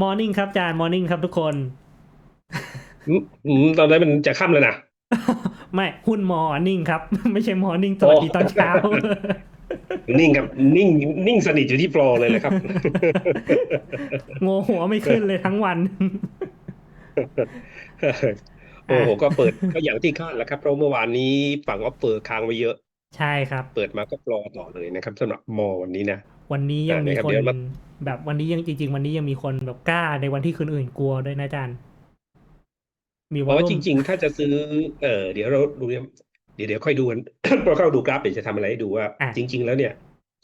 มอร์นิ่งครับอาจารย์มอร์นิ่งครับทุกคนอืมอืมตอนนั้นมันจะค่ำแล้วนะไม่หุ้นมอร์นิ่งครับ ไม่ใช่มอร์นิ่งสวัสดีตอนเช้านิ่งครับนิ่งนิ่งสนิทอยู่ที่ฟลอร์เลยนะครับโงหัวไม่ขึ้นเลยทั้งวันโอ้โหก็เปิดก็อย่างที่คาดแหล้วครับ เพราะเมื่อวานนี้ฝั่งออฟเฟอร์ค้างไว้เยอะ ใช่ครับ เปิดมาก็ฟลอร์ต่อเลยนะครับสำหรับมอวันนี้นะ วันนี้ยังมีอ่านะครับคนเดี๋ยวมาแบบวันนี้ยังจริง ๆ วันนี้ยังมีคนแบบกล้าในวันที่คนอื่นกลัวด้วยนะอาจารย์มีเพวอลราะว่าลุ่จมริง ๆ ถ้าจะซื้อ เออเดี๋ยวเราดูเนี่ยเดี๋ยวเดี๋ยวค่อยดูกันพอเข้าดูกราฟเดี๋ยวจะทำอะไรให้ดูว่าอะจริง ๆ แล้วเนี่ย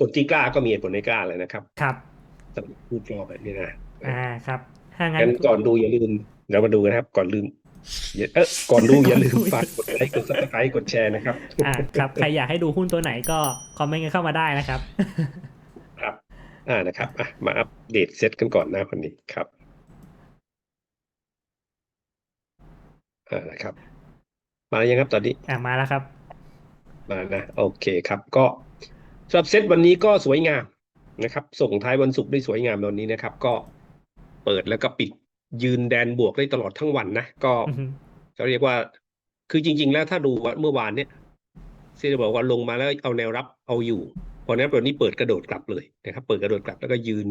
คนที่กล้าก็มีเหตุผลในกล้าเลยนะครับ ครับสำหรับพูดฟลอร์แบบนี้นะอ่าครับถ้างั้นงั้นก่อนดูอย่าลืมเรามาดูกันนะครับ ก่อนลืมอย่าเออก่อนดูอย่าลืมฝากกดไลค์กดซับสไครต์กดแชร์นะครับอ่าครับใครอยากให้ดูหุ้นตัวไหนก็คอมเมนต์กันเข้ามาได้นะครับครับ อ่านะครับอะมาอัปเดตเซตกันก่อนนะวันนี้ครับอ่านะครับ มายังครับตอนนี้อ่ามาแล้วครับ มานะโอเคครับ ก็สำหรับเซตวันนี้ก็สวยงามนะครับ ส่งท้ายวันศุกร์ได้สวยงามตอนนี้นะครับ ก็เปิดแล้วก็ปิดยืนแดนบวกได้ตลอดทั้งวันนะ ก็อือฮึเขาเรียกว่า คือจริง ๆ แล้วถ้าดูว่าเมื่อวานเนี่ยซีจะบอกว่าลงมาแล้วเอาแนวรับเอาอยู่พ อนั้นวันนี้เปิดกระโดดกลับเลยนะครับ เปิดกระโดดกลับแล้วก็ยืน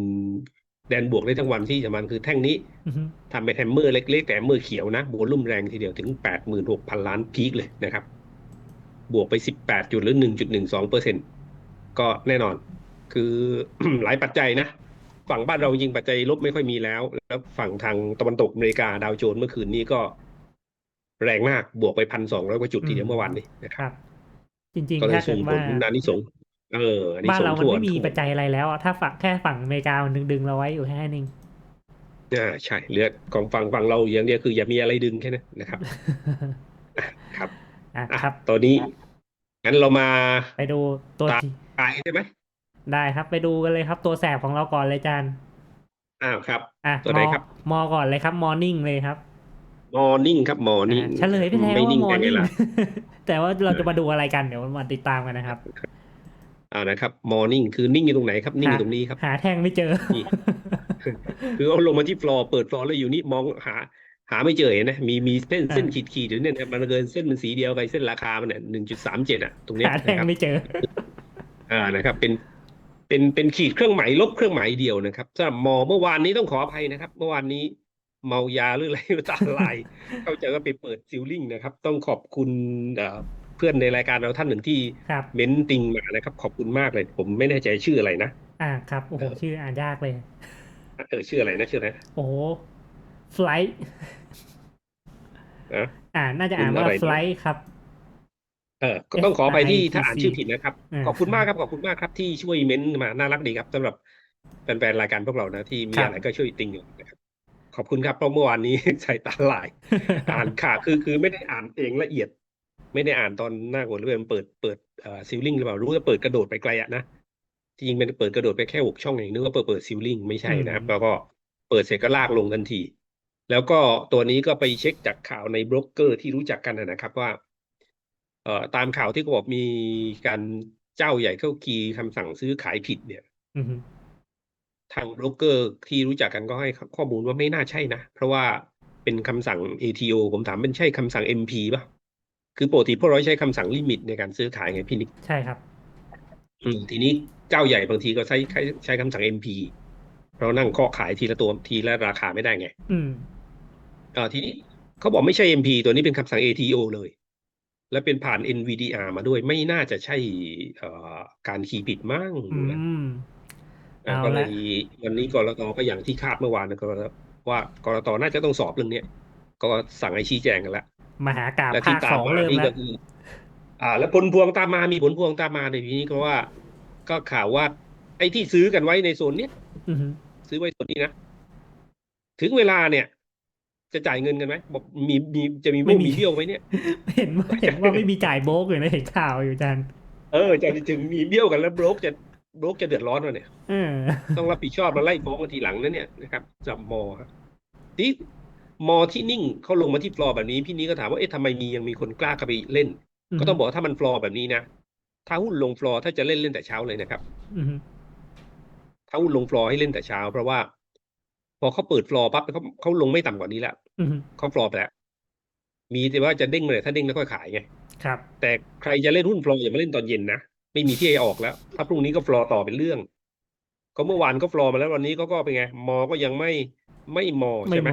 แดนบวกได้ทั้งวันที่สำคัญคือแท่งนี้อือฮึทำเป็นแฮมเมอร์เล็ก ๆ แต่แฮมเมอร์เขียวนะโวลุ่มแรงทีเดียวถึง 86,000 ล้านพีคเลยนะครับ บวกไป 18 จุดหรือ 1.12เปอร์เซ็นก็แน่นอน คือหลายปัจจัยนะ ฝั่งบ้านเราจริงปัจจัยลบไม่ค่อยมีแล้ว แล้วฝั่งทางตะวันตกอเมริกาดาวโจนส์เมื่อคืนนี้ก็ แรงมากบวกไปพันสองร้อยกว่าจุดทีเดียวเมื่อวานนี้นะคครับรับ จริงก็ๆเลยถ้าส่เกิงดผว่าลนานิสงส์ เอออันนี้บ้านส่งเรามันทั่วไม่มีทั่วปัจจัยอะไรแล้วอะถ้าฝั่งแค่ฝั่งอเมริกามันดึงๆเราไว้อยู่แค่นึงอ่าใช่เหลือของฝั่งฝั่งเราอย่างเดียวคืออย่ามีอะไรดึงแค่นั้นนะครับอะครับอะอะครับตอนนี้งั้นเรามาไปดูตัวตามที่ขายใช่ไหมได้ครับไปดูกันเลยครับ ตัวแสบของเราก่อนเลยอาจารย์อ้าวครับอะตัวไหนมอครับ มอก่อนเลยครับมอร์นิ่งเลยครับมอร์นิ่งครับมอร์นิ่งอะเฉลยไปแล้วไม่ว่านิ่งมอแต่ร์ไงนิ่งล่ะแต่ว่าเราจะมาดูอะไรกันเดี๋ยวมาติดตามกันนะครับ อ่านะครับมอร์นิ่งคือนิ่งอยู่ตรงไหนครับ นิ่งอยู่ตรงนี้ครับ หาแท่งไม่เจอนี่คือเอาลงมาที่ฟลอร์เปิดฟลอร์แล้วอยู่นี่มองหา หาไม่เจอเห็นนะมีมีเส้นอ่าเส้นขีดขีดอยู่เนี่ยนะมันเกินเส้นมันสีเดียวกับเส้นราคามันเนี่ยหนึ่งจุดสามเจ็ดอะตรงเนี้ยหาแท่นะงครับไม่เจออ่านะครับ เป็นเป็นเป็นขีดเครื่องหมายลบเครื่องหมายเดียวนะครับสำหรับมอเมื่อวานนี้ต้องขออภัยนะครับ เมื่อวานนี้เมายาหรืออะไรตาลายเข้าใจว่าไปเปิดซิลลิ่งนะครับ ต้องขอบคุณ เอ่อเพื่อนในรายการเราท่านหนึ่งที่ครับเม้นติงมานะครับ ขอบคุณมากเลย ผมไม่แน่ใจชื่ออะไรนะอ่าครับโอ้โหเออชื่ออ่านยากเลยเออชื่ออะไรนะชื่ออะไรนะโอ้โหไฟล์อะอ่าน่าจะอ่านว่าคุณอะไรนะไฟล์ครับเออก็ต้องขอไปที่ FITC ถ้าอ่านชื่อผิดนะครับอ่าขอบคุณมากครับขอบคุณมากครับที่ช่วยเม้นต์มาน่ารักดีครับสำหรับแฟนๆรายการพวกเรานะที่มีครับอะไรก็ช่วยติงอยู่นะครับขอบคุณครับเพราะเมื่อวานนี้ใช้ตาลาย อ่านข่าวคือคือไม่ได้อ่านเองละเอียด ไม่ได้อ่านตอนหน้าหัวเรือมันเปิดเปิดเอ่อซิลลิงหรือเปล่ารู้ว่าเปิดกระโดดไปไกลอะนะจริงๆมันเปิดกระโดดไปแค่หกช่องเองนึกว่าเปิดเปิดซิลลิงไม่ใช่นะครับอืมแล้วก็เปิดเสร็จก็ลากลงทันที แล้วก็ตัวนี้ก็ไปเช็คจากข่าวในบล็อกเกอร์ที่รู้จักกันนะนะครับว่าเอ่อตามข่าวที่เขาบอกมีการเจ้าใหญ่เข้าคีย์คำสั่งซื้อขายผิดเนี่ยอือฮึทางโบรกเกอร์ที่รู้จักกันก็ให้ข้อมูลว่าไม่น่าใช่นะ เพราะว่าเป็นคำสั่ง ATO ผมถามเป็นใช่คำสั่ง MP ป่ะ คือปกติพวกเราใช้คำสั่งลิมิตในการซื้อขายไงพี่นิกใช่ครับ อืมทีนี้เจ้าใหญ่บางทีก็ใช้ใช้ใช้คำสั่ง MP เรานั่งเคาะขายทีละตัวทีละราคาไม่ได้ไง อืมอ่าทีนี้เขาบอกไม่ใช่ MP ตัวนี้เป็นคำสั่ง ATO เลย และเป็นผ่าน NVDR มาด้วยไม่น่าจะใช่เอ่อการคีย์ผิดมั้งอืมอ่าเอาก็เลละยวันนี้กรตก็อย่างที่คาดเมื่อวานนะก็ว่ากรตน่าจะต้องสอบเรื่องเนี้ยก็สั่งให้ชี้แจงกันแล้ว มหากาพย์และภาที่คตาสมองมาเริ่มนี่แล้ก็วคืออ่า แล้วผลพวงตามมามีผลพวงตามมาในทีนี้เพราะว่า ก็ข่าวว่า ไอ้ที่ซื้อกันไว้ในโซนเนี้ยอือฮึซื้อไว้โซนนี้นะถึงเวลาเนี่ย จะจ่ายเงินกันไหมบอกมีมีจะมีโบ้มีเบี้ยวไหมเนี่ยเห็นว่าเห็นว่าไม่มีจ่ายโบกเลยนะเห็นข่าวอยู่อาจารย์เออจะถึงมีเบี้ยวกันแล้วโบรกจะโบรกจะเดือดร้อนวะเนี่ยเออต้องรับผิดชอบมาไล่ฟ้องกันทีหลังนะเนี่ยนะครับจับมอครับที่ มอที่นิ่งเขาลงมาที่ฟลอร์แบบนี้พี่นี้ก็ถามว่าเอ๊ะทำไมมียังมีคนกล้าเข้าไปเล่น ก็ต้องบอกว่าถ้ามันฟลอร์แบบนี้นะถ้าหุ้นลงฟลอร์ถ้าจะเล่นเล่นแต่เช้าเลยนะครับอือฮึถ้าหุ้นลงฟลอร์ให้เล่นแต่เช้า เพราะว่า พอเขาเปิดฟลอร์ปั๊บเขาเขาลงไม่ต่ำกว่านี้แล้วอืมเขาฟลอร์ไปแล้วมีแต่ว่าจะเด้งเมื่อไหร่ถ้าเด้งแล้วค่อยขายไงครับ แต่ใครจะเล่นหุ้นฟลอร์อย่ามาเล่นตอนเย็นนะไม่มีที่ให้ออกแล้ว ถ้าพรุ่งนี้ก็ฟลอร์ต่อเป็นเรื่อง ก็เมื่อวานก็ฟลอร์มาแล้ววันนี้ก็ก็เป็นไงมอก็ยังไม่ไม่มอไม่ใช่ไหม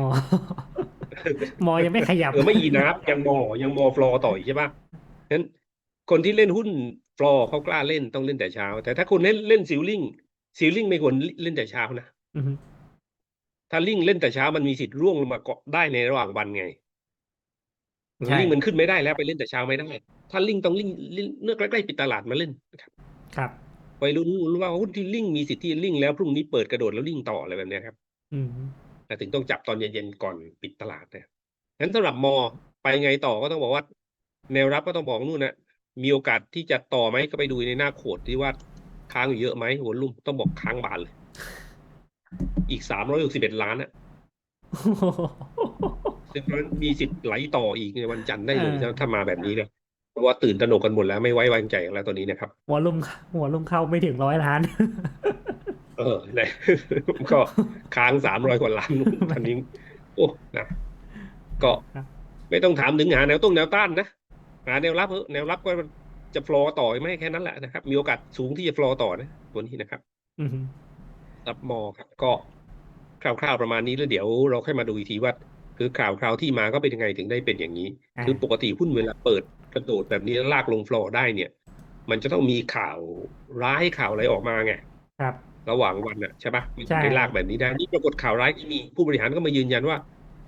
มอมอยังไม่ขยับ เออไม่อีนับยังมอยังมอฟลอร์ต่ออีกใช่ปะงั้นคนที่เล่นหุ้นฟลอร์เขากล้าเล่นต้องเล่นแต่เช้า แต่ถ้าคนเล่นเล่นซิลลิงซิลลิงไม่ควรเล่นแต่เช้านะอืมถ้าลิงเล่นแต่เช้ามันมีสิทธิ์ร่วงลงมาเกาะได้ในระหว่างวันไงใช่ลิงมันขึ้นไม่ได้แล้วไปเล่นแต่เช้าไม่ได้ถ้าลิงต้องลิงลิงเลือกใกล้ๆปิดตลาดมาเล่นนะครับ ครับไปรู้รู้ว่าหุ้นที่ลิงมีสิทธิ์ที่ลิงแล้วพรุ่งนี้เปิดกระโดดแล้วลิงต่ออะไรแบบเนี้ยครับ อืม แต่ถึงต้องจับตอนเย็นๆก่อนปิดตลาดเนี่ยงั้นสำหรับมอไปไงต่อก็ต้องบอกว่า แนวรับก็ต้องบอกนู่นนะมีโอกาสที่จะต่อไหมก็ไปดูในหน้าโขดที่ว่าค้างอยู่เยอะไหมหัวลุ่มต้องบอกค้างบานเลย อีกสามร้อยหกสิบเอ็ดล้านอะซึ่งมันมีสิทธิ์ไหลต่ออีกในวันจันทร์ได้เลยเออถ้ามาแบบนี้เนี่ยเพราะว่าตื่นตระหนกกันหมดแล้วไม่ไว้วางใจกันแล้วตอนนี้นะครับหัวลุ่มหัวลุ่มเข้าไม่ถึงร้อยล้าน เออนะก็ค้างสามร้อยกว่าล้านตอนนี้โอ้นะก็ครับไม่ต้องถามถึงหาแนวต้งแนวต้านนะหาแนวรับเถอะแนวรับก็จะฟลอร์ต่อไหมแค่นั้นแหละนะครับ มีโอกาสสูงที่จะฟลอร์ต่อนะตัวนี้นะครับอืมรับมอครับก็คร่าวๆประมาณนี้แล้วเดี๋ยวเราค่อยมาดูอีกทีว่าคือข่าวคราวที่มาก็เป็นยังไงถึงได้เป็นอย่างนี้อ่าคือปกติหุ้นเวลาเปิดกระโดดแบบนี้แล้วลากลงฟลอร์ได้เนี่ย มันจะต้องมีข่าวร้ายข่าวอะไรออกมาไงครับ ระหว่างวันน่ะใช่ปะมันใช่จะได้ลากแบบนี้ได้ นี่ปรากฏข่าวร้ายที่มีผู้บริหารก็มายืนยันว่า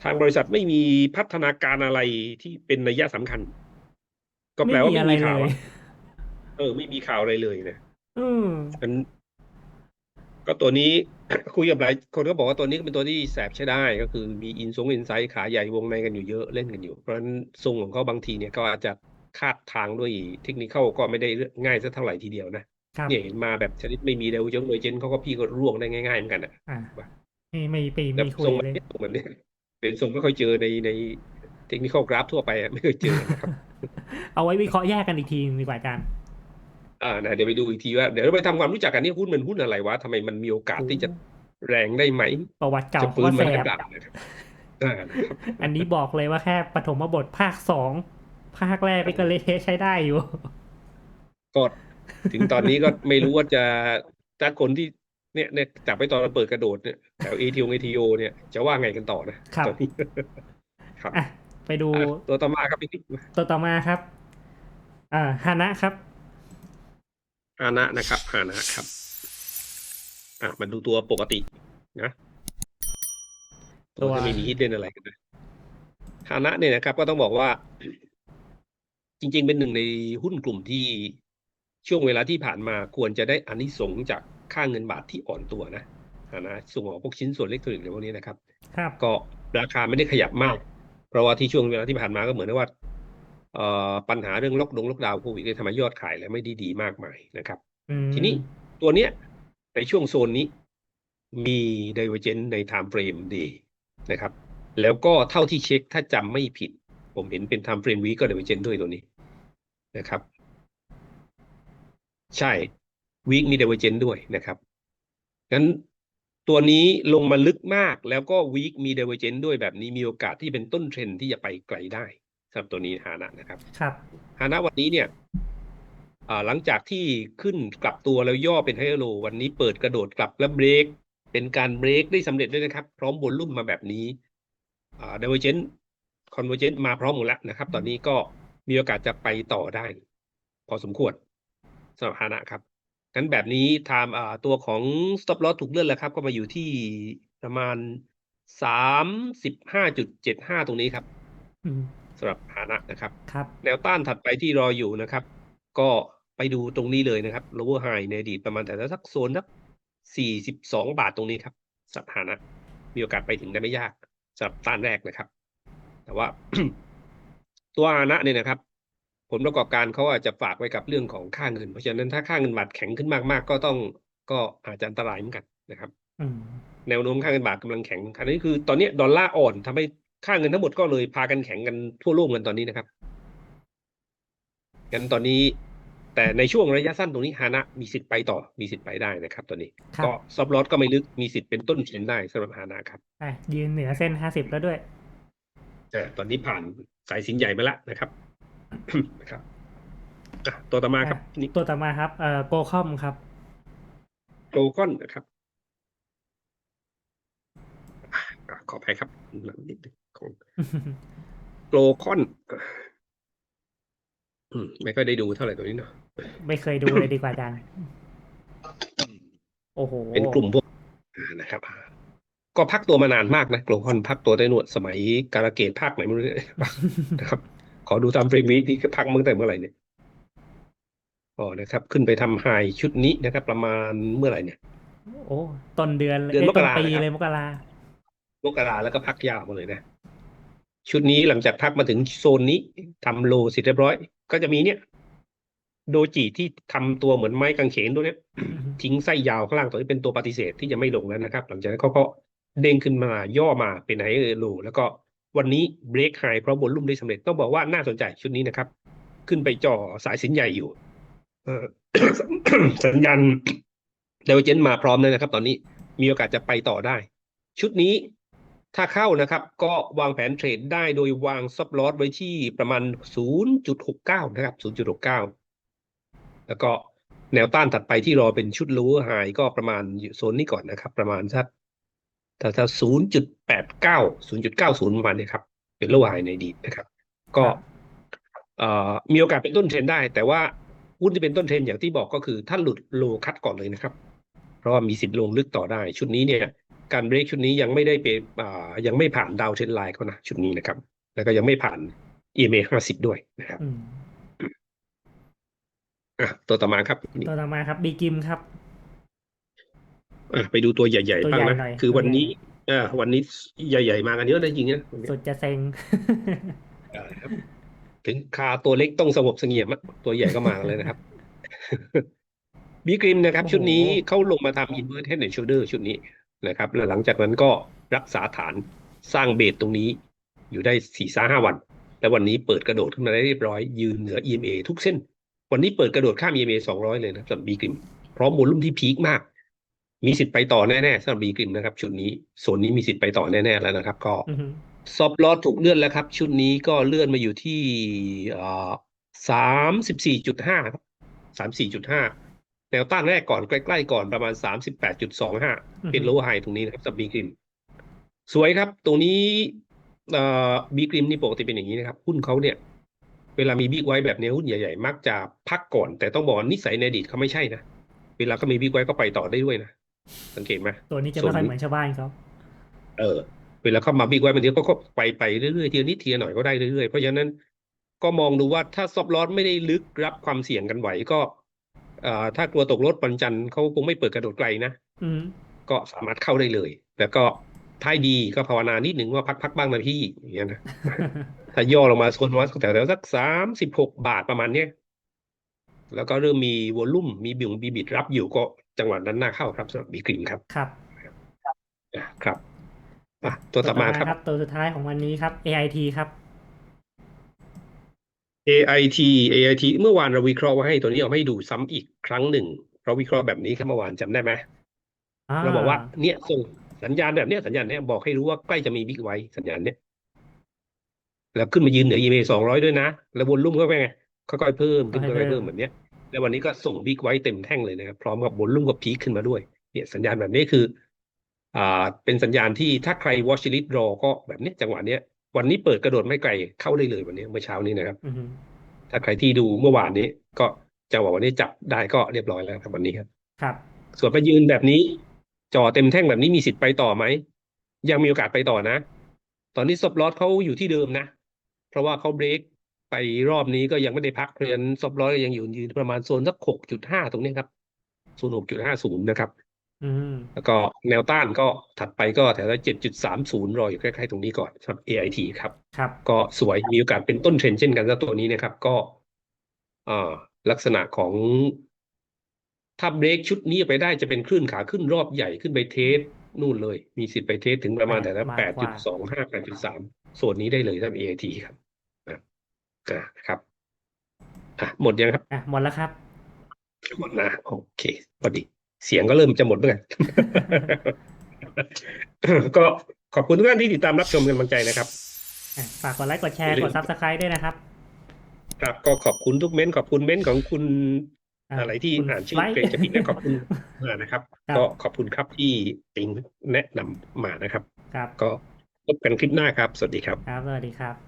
ทางบริษัทไม่มีพัฒนาการอะไรที่เป็นนัยสำคัญ ก็แปลว่าไม่มีไม่อะไรมีข่าวเลยอะเออ ไม่มีข่าวอะไรเลยนะอืมมันก็ตัวนี้คุยกับหลายคนก็บอกว่าตัวนี้ก็เป็นตัวที่แสบใช้ได้ ก็คือมีอินซงอินไซต์ขาใหญ่วงในกันอยู่เยอะเล่นกันอยู่ เพราะฉะนั้นทรงของเขาบางทีเนี่ยก็อาจจะคาดทางด้วยเทคนิคเข้าก็ไม่ได้ง่ายสักเท่าไหร่ทีเดียวนะครับ เนี่ยเห็นมาแบบชนิดไม่มีเดวจงโดยเจนเขาก็พี่ก็ร่วงได้ง่ายๆเหมือนกันอะอ่าว่าไม่ไม่ปีแต่ไม่คุทยรงแบเลบยนี้ทรงแบบนี้เป็นทรงไม่ค่อยเจอในในเทคนิคกราฟทั่วไปอะไม่เคยเจอนะครับ เอาไว้วิเคราะห์แยกกันอีกทีดีกว่าอาจารย์อ่านะเดี๋ยวไปดูอีกทีว่าเดี๋ยวเราไปทำความรู้จักกันนี่หุ้นมันหุ้นอะไรวะทำไมมันมีโอกาสที่จะแรงได้ไหม ประวัติเก่าจะฟื้ก็นแสมาได้บเปล่านะครับอ่านะครับอันนี้บอกเลยว่าแค่ปฐมบทภาคสองภาคแรกนี่ก็เละเทะใช้ได้อยู่ก็ ถึงตอนนี้ก็ไม่รู้ว่าจะถ้าคนที่เนี่ยเนี่ยจับไปตอนเราเปิดกระโดดเนี่ยแถวเอทีโอเอทีโอเนี่ยจะว่าไงกันต่อนะครับตอนนี้ครับอะไปดูอะตัวต่อมาครับพี่ติ๊กตัวต่อมาครับ อ่าฮานะครับฮานะนะครับฮานะครับ อะมาดูตัวปกตินะตัวจะไม่มีฮิดเด่นอะไรกันนะฮานะเนี่ยนะครับ ก็ต้องบอกว่า จริง ๆ เป็นหนึ่งในหุ้นกลุ่มที่ ช่วงเวลาที่ผ่านมาควรจะได้อานิสงส์จากค่าเงินบาทที่อ่อนตัวนะฮานะส่งออกพวกชิ้นส่วนอิเล็กทรอนิกส์อะไรพวกนี้นะครับครับก็ราคาไม่ได้ขยับมาก เพราะว่าที่ช่วงเวลาที่ผ่านมาก็เหมือนกับว่าเอ่อปัญหาเรื่องล็อกดงล็อกดาวน์โควิดเนี่ยทำให้ยอดขายแล้วไม่ได้ดีมากมายนะครับอืมทีนี้ตัวเนี้ยในช่วงโซนนี้มี divergence ใน time frame ดีนะครับ แล้วก็เท่าที่เช็คถ้าจำไม่ผิด ผมเห็นเป็น time frame week ก็ divergence ด้วยตัวนี้นะครับ ใช่ week มี divergence ด้วยนะครับงั้นตัวนี้ลงมาลึกมากแล้วก็ week มี divergence ด้วยแบบนี้มีโอกาสที่เป็นต้นเทรนด์ที่จะไปไกลได้สำหรับตัวนี้ฮานะนะครับครับฮานะวันนี้เนี่ยอ่าหลังจากที่ขึ้นกลับตัวแล้วย่อเป็นไฮโล วันนี้เปิดกระโดดกลับแล้วเบรก เป็นการเบรกได้สำเร็จด้วยนะครับ พร้อมบนลุ่มมาแบบนี้อ่า divergent convergent มาพร้อมหมดแล้วนะครับ ตอนนี้ก็มีโอกาสจะไปต่อได้ พอสมควร สำหรับฮานะครับงั้นแบบนี้ไทม์อ่าตัวของ stop loss ถูกเลื่อนแล้วครับ ก็มาอยู่ที่ประมาณสามสิบห้าจุดเจ็ดห้าตรงนี้ครับอืมสำหรับฮานะนะครับ ครับ แนวต้านถัดไปที่รออยู่นะครับ ก็ไปดูตรงนี้เลยนะครับ lower high ในอดีตประมาณแต่ละสักโซนสักสี่สิบสองบาทตรงนี้ครับสถานะ มีโอกาสไปถึงได้ไม่ยากสำหรับต้านแรกนะครับ แต่ว่า ตัวอานะเนี่ยนะครับ ผลประกอบการเขาอาจจะฝากไว้กับเรื่องของค่าเงิน เพราะฉะนั้นถ้าค่าเงินบาทแข็งขึ้นมากๆ ก็ต้องก็อาจจะอันตรายเหมือนกันนะครับอืมแนวโน้มค่าเงินบาทกำลังแข็งอันนี้คือตอนนี้ดอลลาร์อ่อนทำให้ค่าเงินทั้งหมดก็เลยพากันแข็งกันทั่วโลกกันตอนนี้นะครับงั้นตอนนี้แต่ในช่วงระยะสั้นตรงนี้ฮานะมีสิทธิ์ไปต่อมีสิทธิ์ไปได้นะครับตัวนี้ครับก็ซับลอสก็ไม่ลึกมีสิทธิ์เป็นต้นเทรนได้สำหรับฮานะครับอะยืนเหนือเส้นห้าสิบแล้วด้วยแต่ตอนนี้ผ่านสายสินใหญ่มาแล้วนะครับ นะครับอะตัวต่อมาครับอะนี่ตัวต่อมาครับเอ่อโกคอมครับโกลคอนนะครับอะขออภัยครับหลังนิดนึงของโกลคอนอืมไม่ค่อยได้ดูเท่าไหร่ตัวนี้เนาะไม่เคยดูเลยดีกว่าอาจารย์โอ้โหเป็นกลุ่มพวกอ่านะครับอ่าก็พักตัวมานานมากนะโกลคอนพักตัวได้หนวดสมัยการะเกดภาคไหนไม่รู้เนี่ยนะครับ ขอดูตามเฟรมนี้ที่พักมาตั้งแต่เมื่อไหร่เนี่ยอ๋อนะครับ ขึ้นไปทำไฮชุดนี้นะครับ ประมาณเมื่อไหร่เนี่ย โอ้ต้นเดือนเลยเดือนยมกราต้นปีนะครับ เลยมกรามกราแล้วก็พักยาวมาเลยนะ ชุดนี้หลังจากพักมาถึงโซนนี้ทำโลเสร็จเรียบร้อย ก็จะมีเนี่ย โดจิที่ทำตัวเหมือนไม้กางเขนตัวเนี้ย ทิ้งไส้ยาวข้างล่างตัวนี้เป็นตัวปฏิเสธที่จะไม่ลงแล้วนะครับ หลังจากนั้นเขาก็เด้งขึ้นมาย่อมาเป็นไฮเออร์โลแล้วก็ วันนี้เบรกไฮเพราะบนลุ่มได้สำเร็จต้องบอกว่าน่าสนใจชุดนี้นะครับ ขึ้นไปจ่อสายสินใหญ่อยู่สัญญาณเดวเจนมาพร้อมเลยนะครับ ตอนนี้มีโอกาสจะไปต่อได้ ชุดนี้ถ้าเข้านะครับ ก็วางแผนเทรดได้โดยวางซับลอสไว้ที่ประมาณ 0.69 นะครับ 0.69 แล้วก็แนวต้านถัดไปที่รอเป็นชุด lower high ก็ประมาณโซนนี้ก่อนนะครับ ประมาณสัก ถ้าถ้า0.89 0.90ประมาณนี้ครับ เป็น lower high ในอดีตนะครับ ก็เอ่อมีโอกาสเป็นต้นเทรนได้ แต่ว่าหุ้นที่เป็นต้นเทรนอย่างที่บอกก็คือถ้าหลุดโลคัดก่อนเลยนะครับ เพราะว่ามีสิทธิ์ลงลึกต่อได้ ชุดนี้เนี่ย การเบรกชุดนี้ยังไม่ได้เป็นอ่ายังไม่ผ่านดาวเทรนไลน์เขานะชุดนี้นะครับ แล้วก็ยังไม่ผ่าน EMA 50ด้วยนะครับอืมอะตัวต่อมาครับนี่ตัวต่อมาครับบีกิมครับ อะไปดูตัวใหญ่ตัวๆบ้างใหญ่นะหน่อยคือตัววันใหญ่นี้อ่าวันนี้ใหญ่ๆมากันเยอะนะจริงๆนะวันนี้สุดจะเซ็งอ่าครับถึงคาตัวเล็กต้องสงบเสงี่ยมอะตัวใหญ่ก็มากันเลยนะครับบีกริมนะครับโอ้โหชุดนี้เขาลงมาทำ invert head and shoulder ชุดนี้นะครับแล้วหลังจากนั้นก็รักษาฐานสร้างเบสตรงนี้ อยู่ได้สี่สาห้าวัน แล้ววันนี้เปิดกระโดดขึ้นมาได้เรียบร้อยยืนเหนือ EMA ทุกเส้น วันนี้เปิดกระโดดข้าม EMA สองร้อยเลยนะครับสำหรับบีกริมพร้อมโวลุ่มที่พีคมาก มีสิทธิ์ไปต่อแน่ๆสำหรับบีกริมนะครับ ชุดนี้โซนนี้มีสิทธิ์ไปต่อแน่ๆแล้วนะครับ ก็อือหือซอบลอสถูกเลื่อนแล้วครับ ชุดนี้ก็เลื่อนมาอยู่ที่สามสิบสี่จุดห้าครับสามสี่จุดห้าแนวต้านแรกก่อนใกล้ๆก่อนประมาณสามสิบแปดจุดสองห้าเป็นโลไฮตรงนี้นะครับสับบีกริมสวยครับ ตรงนี้เอ่อบีกริมนี่ปกติเป็นอย่างนี้นะครับ หุ้นเขาเนี่ย เวลามีบิ๊กไว้แบบนี้หุ้นใหญ่ๆ มักจะพักก่อน แต่ต้องบอกว่านิสัยในอดีตเขาไม่ใช่นะ เวลาก็มีบิ๊กไว้ก็ไปต่อได้ด้วยนะ สังเกตไหมตัวนี้จะส่วไม่นค่อยนี้เหมือนชาวบ้านเขาเออ เวลาเข้ามาบิ๊กไว้บางทีก็ก็ไปไปเรื่อยๆทีละนิดทีละหน่อยก็ได้เรื่อยๆเพราะฉะนั้นก็มองดูว่าถ้าซอบลอสไม่ได้ลึกรับความเสี่ยงกันไหวก็เอ่อถ้ากลัวตกรถวันจันทร์เขาคงไม่เปิดกระโดดไกลนะอืมก็สามารถเข้าได้เลย แล้วก็ท้ายดีก็ภาวนานิดหนึ่งว่าพักพักบ้างนะพี่อย่างเงี้ยนะถ้าย่อลงมาโซนวัดแต่แล้วสักสามสิบหกบาทประมาณเนี้ย แล้วก็เริ่มมีวอลลุ่มมีบิ่งมีบิดรับอยู่ก็จังหวะนั้นน่าเข้าครับสำหรับบีกริมครับครับอะครับอะตัวต่อมาครับ ตัวสุดท้ายของวันนี้ครับ AIT ครับ AIT AIT เมื่อวานเราวิเคราะห์ไว้ให้ตัวนี้เอาให้ดูซ้ำอีกครั้งหนึ่งเราวิเคราะห์แบบนี้ครับเมื่อวานจำได้ไหมเราบอกว่าเนี่ยส่งสัญญาณแบบเนี้ยสัญญาณเนี้ยบอกให้รู้ว่าใกล้จะมีบิ๊กไว้สัญญาณเนี้ยแล้วขึ้นมายืนเหนือ EMA สองร้อยด้วยนะ แล้ววนลุ่มก็เป็นไง ค่อยๆเพิ่มขึ้นค่ค่อยๆอยๆเพิ่เพิ่มมแบบเนี้ยแล้ววันนี้ก็ส่งบิ๊กไว้เต็มแท่งเลยนะครับพร้อมกับวนลุ่มกับพีคขึ้นมาด้วยเนี่ยสัญญาณแบบนี้คืออ่าเป็นสัญญาณที่ถ้าใคร watch list รอก็แบบเนี้ยจังหวะเนี้ยวันนี้เปิดกระโดดไม่ไกลเข้าได้เลยวันนี้เมื่อเช้านี้นะครับอือหือถ้าใครที่ดูเมื่อวานนี้ ก็จังหวะวันนี้จับได้ก็เรียบร้อยแล้วครับวันนี้ครับครับ ส่วนไปยืนแบบนี้จ่อเต็มแท่งแบบนี้มีสิทธิ์ไปต่อไหมยังมีโอกาสไปต่อนะ ตอนนี้ซบลอสเขาอยู่ที่เดิมนะ เพราะว่าเขาเบรก ไปรอบนี้ก็ยังไม่ได้พักเพราะฉะนั้นซบลอสก็ยังอยู่ยืนประมาณโซนสักหกจุดห้าตรงนี้ครับโซนหกจุดห้าศูนย์นะครับอืมแล้วก็แนวต้านก็ถัดไปก็แถวละเจ็ดจุดสามศูนย์รออยู่ใกล้ๆตรงนี้ก่อนสำหรับ AIT ครับ ครับ ก็สวยมีโอกาสเป็นต้นเทรนด์เช่นกันแล้วตัวนี้นะครับ ก็อ่าลักษณะของถ้าเบรกชุดนี้ไปได้จะเป็นคลื่นขาขึ้นรอบใหญ่ขึ้นไปเทสนู่นเลย มีสิทธิ์ไปเทสถึงประมาณแปดแต่ละมากแปดกจุดว่าสองห้าแปดจุดสามโซนนี้ได้เลยสำหรับ AIT ครับ อะอะครับอะหมดยังครับอะหมดแล้วครับหมดนะโอเคพอดี เสียงก็เริ่มจะหมดเหมือนกันก็ขอบคุณทุกท่านที่ติดตามรับชมกันกำลังใจนะครับอะฝากกดไลค์กดแชร์กดซับสไครต์ด้วยนะครับ ครับก็ขอบคุณทุกเม้นต์ขอบคุณเม้นต์ของคุณอ่าอะไรที่คุณอ่านชื่อไลท์เกรงจะผิดนะขอบคุณมากนะครับครับ ก็ขอบคุณครับที่ติงแนะนำมานะครับครับ ก็พบกันคลิปหน้าครับ สวัสดีครับครับสวัสดีครับ